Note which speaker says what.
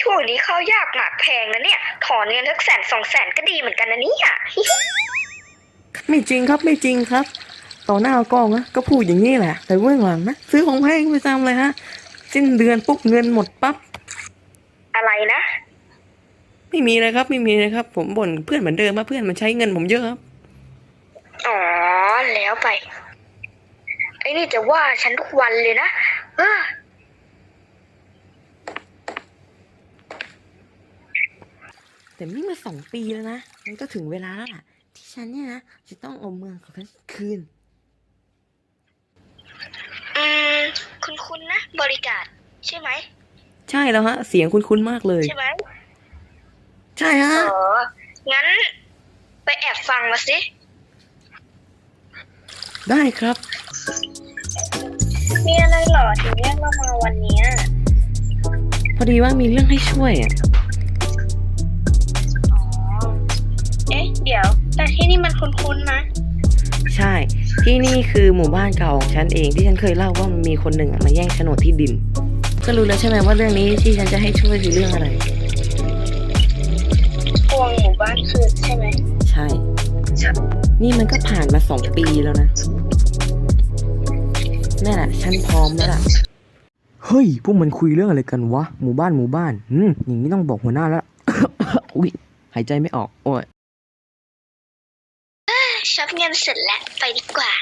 Speaker 1: ช่วงนี้ข้าวยากหมากแพงนะเนี่ยถอนเงินทักแสนสองแสนก็ดีเหมือนกันนะเนี่ย
Speaker 2: ไม่จริงครับไม่จริงครับ ต่อหน้ากล้องนะก็พูดอย่างนี้แหละ แต่เบื้องหลังนะซื้อของแพงประจำเลยฮะ สิ้นเดือนปุ๊บเงินหมดปั๊บ
Speaker 1: อะไรนะ
Speaker 2: ไม่มีเลยครับไม่มีเลยครับ ผมบ่นเพื่อนเหมือนเดิมว่าเพื่อนมันใช้เงินผมเยอะครับ
Speaker 1: อ๋อแล้วไปไอ้นี่จะว่าฉันทุกวันเลยนะเออ
Speaker 2: แต่นี่มาสองปีแล้วนะ มันก็ถึงเวลาแล้วล่ะ ที่ฉันเนี่ยนะ จะต้องเอาเมืองของฉันคืน
Speaker 1: อืม คุณคุณนะ บริการ ใช่ไหม
Speaker 2: ใช่แล้วฮะ เสียงคุ้นๆมากเลย
Speaker 1: ใช่ไหม
Speaker 2: ใช่ฮะ
Speaker 1: เอองั้น ไปแอบฟังมาสิ
Speaker 2: ได้ครับ
Speaker 1: มีอะไรเหรอถึงเรียกเรามาวันเนี้ย
Speaker 2: พอดีว่ามีเรื่องให้ช่วยอะ
Speaker 1: คุ้นๆนะ
Speaker 2: ใช่ ที่นี่คือหมู่บ้านเก่าของฉันเองที่ฉันเคยเล่าว่ามันมีคนหนึ่งอะมาแย่งโฉนดที่ดิน ก็รู้แล้วใช่ไหมว่าเรื่องนี้ที่ฉันจะให้ช่วยคือเรื่องอะไร
Speaker 1: พวงหมู่บ้านคืนใช่ไหม
Speaker 2: ใช่ นี่มันก็ผ่านมาสองปีแล้วนะนั่นแหละฉันพร้อมแล้วล่ะ เฮ้ย พวกมันคุยเรื่องอะไรกันวะ หมู่บ้านหมู่บ้านอืมอย่างนี้ต้องบอกหัวหน้าแล้ว อุ้ยหายใจไม่ออก โอ้ย
Speaker 1: ช็อปเงินเสร็จแล้วไปดีกว่า